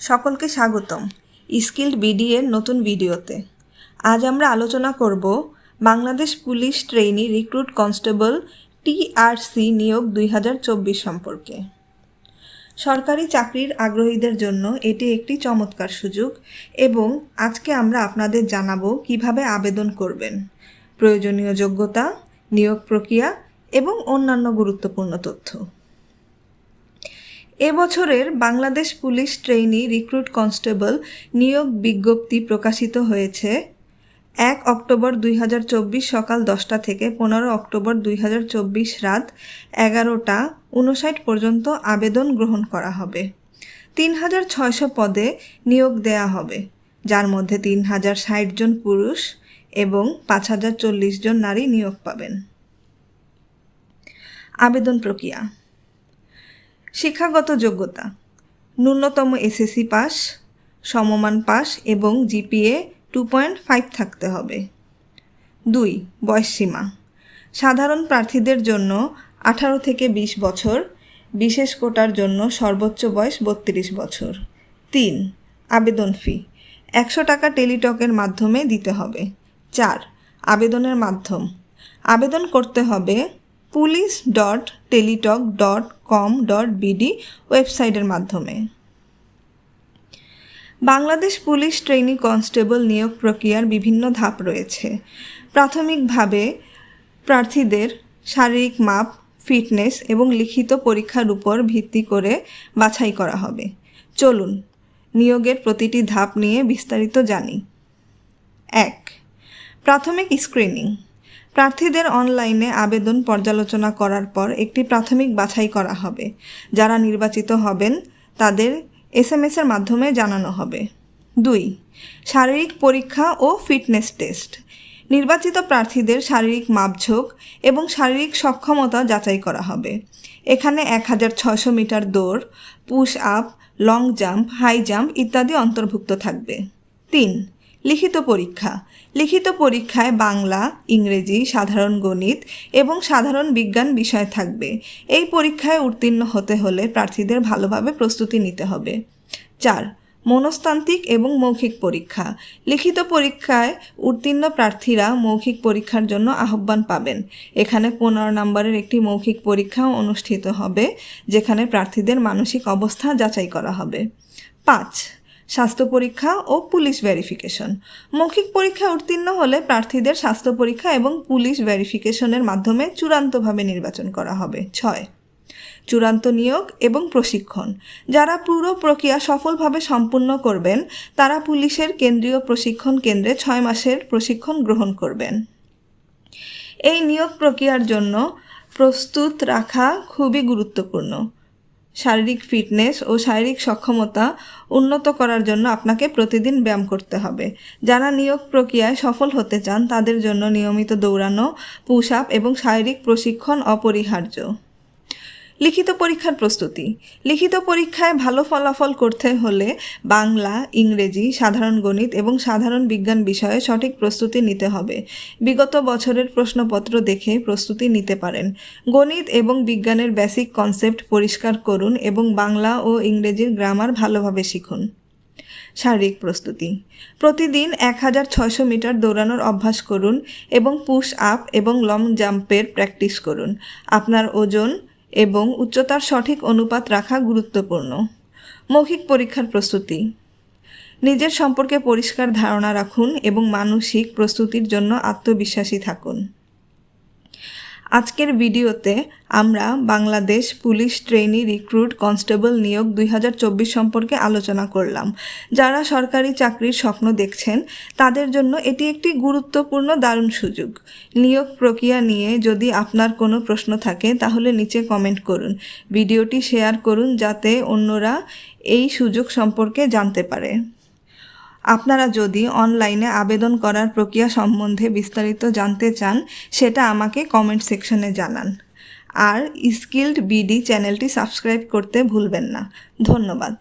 সকলকে স্বাগতম skilled BD এর নতুন ভিডিওতে। আজ আমরা আলোচনা করব Bangladesh police trainee recruit constable TRC নিয়োগ দুই হাজার চব্বিশ সম্পর্কে। সরকারি চাকরির আগ্রহীদের জন্য এটি একটি চমৎকার সুযোগ এবং আজকে আমরা আপনাদের জানাব কীভাবে আবেদন করবেন, প্রয়োজনীয় যোগ্যতা, নিয়োগ প্রক্রিয়া এবং অন্যান্য গুরুত্বপূর্ণ তথ্য। এবছরের Bangladesh police trainee recruit constable নিয়োগ বিজ্ঞপ্তি প্রকাশিত হয়েছে এক অক্টোবর দুই হাজার চব্বিশ সকাল দশটা থেকে পনেরো অক্টোবর দুই হাজার চব্বিশ রাত এগারোটা উনষাট পর্যন্ত আবেদন গ্রহণ করা হবে। তিন হাজার ছয়শো পদে নিয়োগ দেয়া হবে, যার মধ্যে তিন হাজার ষাট জন পুরুষ এবং পাঁচ হাজার চল্লিশ জন নারী নিয়োগ পাবেন। আবেদন প্রক্রিয়া শিক্ষাগত যোগ্যতা। ন্যূনতম এসএসসি পাস, সমমান পাস এবং জিপিএ টু পয়েন্ট ফাইভ থাকতে হবে। দুই বয়সসীমা সাধারণ প্রার্থীদের জন্য আঠারো থেকে বিশ বছর, বিশেষ কোটার জন্য সর্বোচ্চ বয়স বত্রিশ বছর। তিন, আবেদন ফি একশো টাকা টেলিটকের মাধ্যমে দিতে হবে। চার, আবেদনের মাধ্যম। আবেদন করতে হবে police dot Teletalk dot com dot BD ওয়েবসাইটের মাধ্যমে। বাংলাদেশ পুলিশ ট্রেইনি কনস্টেবল নিয়োগ প্রক্রিয়ার বিভিন্ন ধাপ রয়েছে। প্রাথমিকভাবে প্রার্থীদের শারীরিক মাপ, ফিটনেস এবং লিখিত পরীক্ষার উপর ভিত্তি করে বাছাই করা হবে। চলুন, নিয়োগের প্রতিটি ধাপ নিয়ে বিস্তারিত জানি। এক, প্রাথমিক স্ক্রিনিং। প্রার্থীদের অনলাইনে আবেদন পর্যালোচনা করার পর একটি প্রাথমিক বাছাই করা হবে। যারা নির্বাচিত হবেন, তাদের এস এম এর মাধ্যমে জানানো হবে। দুই, শারীরিক পরীক্ষা ও ফিটনেস টেস্ট। নির্বাচিত প্রার্থীদের শারীরিক মাপঝোঁক এবং শারীরিক সক্ষমতা যাচাই করা হবে। এখানে এক হাজার ছয়শো মিটার দৌড়, push up, long jump, high jump ইত্যাদি অন্তর্ভুক্ত থাকবে। তিন লিখিত পরীক্ষা। লিখিত পরীক্ষায় বাংলা, ইংরেজি, সাধারণ গণিত এবং সাধারণ বিজ্ঞান বিষয় থাকবে। এই পরীক্ষায় উত্তীর্ণ হতে হলে প্রার্থীদের ভালোভাবে প্রস্তুতি নিতে হবে। চার, মনস্তান্ত্রিক এবং মৌখিক পরীক্ষা। লিখিত পরীক্ষায় উত্তীর্ণ প্রার্থীরা মৌখিক পরীক্ষার জন্য আহ্বান পাবেন। এখানে পনেরো নম্বরের একটি মৌখিক পরীক্ষাও অনুষ্ঠিত হবে, যেখানে প্রার্থীদের মানসিক অবস্থা যাচাই করা হবে। পাঁচ স্বাস্থ্য পরীক্ষা ও পুলিশ ভেরিফিকেশন মৌখিক পরীক্ষা উত্তীর্ণ হলে প্রার্থীদের স্বাস্থ্য পরীক্ষা এবং পুলিশ ভেরিফিকেশনের মাধ্যমে চূড়ান্তভাবে নির্বাচন করা হবে। ছয়, চূড়ান্ত নিয়োগ এবং প্রশিক্ষণ। যারা পুরো প্রক্রিয়া সফলভাবে সম্পূর্ণ করবেন, তারা পুলিশের কেন্দ্রীয় প্রশিক্ষণ কেন্দ্রে ছয় মাসের প্রশিক্ষণ গ্রহণ করবেন। এই নিয়োগ প্রক্রিয়ার জন্য প্রস্তুত রাখা খুবই গুরুত্বপূর্ণ। শারীরিক ফিটনেস ও শারীরিক সক্ষমতা উন্নত করার জন্য আপনাকে প্রতিদিন ব্যায়াম করতে হবে। যারা নিয়োগ প্রক্রিয়ায় সফল হতে চান, তাদের জন্য নিয়মিত দৌড়ানো, পুশ আপ এবং শারীরিক প্রশিক্ষণ অপরিহার্য। লিখিত পরীক্ষার প্রস্তুতি। লিখিত পরীক্ষায় ভালো ফলাফল করতে হলে বাংলা, ইংরেজি, সাধারণ গণিত এবং সাধারণ বিজ্ঞান বিষয়ে সঠিক প্রস্তুতি নিতে হবে। বিগত বছরের প্রশ্নপত্র দেখে প্রস্তুতি নিতে পারেন। গণিত এবং বিজ্ঞানের বেসিক কনসেপ্ট পরিষ্কার করুন এবং বাংলা ও ইংরেজির গ্রামার ভালোভাবে শিখুন। শারীরিক প্রস্তুতি। প্রতিদিন এক হাজার ছয়শো মিটার দৌড়ানোর অভ্যাস করুন এবং পুশ আপ এবং লং জাম্পের প্র্যাকটিস করুন। আপনার ওজন এবং উচ্চতার সঠিক অনুপাত রাখা গুরুত্বপূর্ণ। মৌখিক পরীক্ষার প্রস্তুতি। নিজের সম্পর্কে পরিষ্কার ধারণা রাখুন এবং মানসিক প্রস্তুতির জন্য আত্মবিশ্বাসী থাকুন। আজকের ভিডিওতে আমরা Bangladesh police trainee recruit constable নিয়োগ দুই হাজার চব্বিশ সম্পর্কে আলোচনা করলাম। যারা সরকারি চাকরির স্বপ্ন দেখছেন, তাদের জন্য এটি একটি গুরুত্বপূর্ণ দারুণ সুযোগ। নিয়োগ প্রক্রিয়া নিয়ে যদি আপনার কোনো প্রশ্ন থাকে, তাহলে নিচে কমেন্ট করুন। ভিডিওটি শেয়ার করুন যাতে অন্যরা এই সুযোগ সম্পর্কে জানতে পারে। আপনারা যদি অনলাইনে আবেদন করার প্রক্রিয়া সম্বন্ধে বিস্তারিত জানতে চান, সেটা আমাকে কমেন্ট সেকশনে জানান। আর স্কিল্ড বিডি চ্যানেলটি সাবস্ক্রাইব করতে ভুলবেন না। ধন্যবাদ।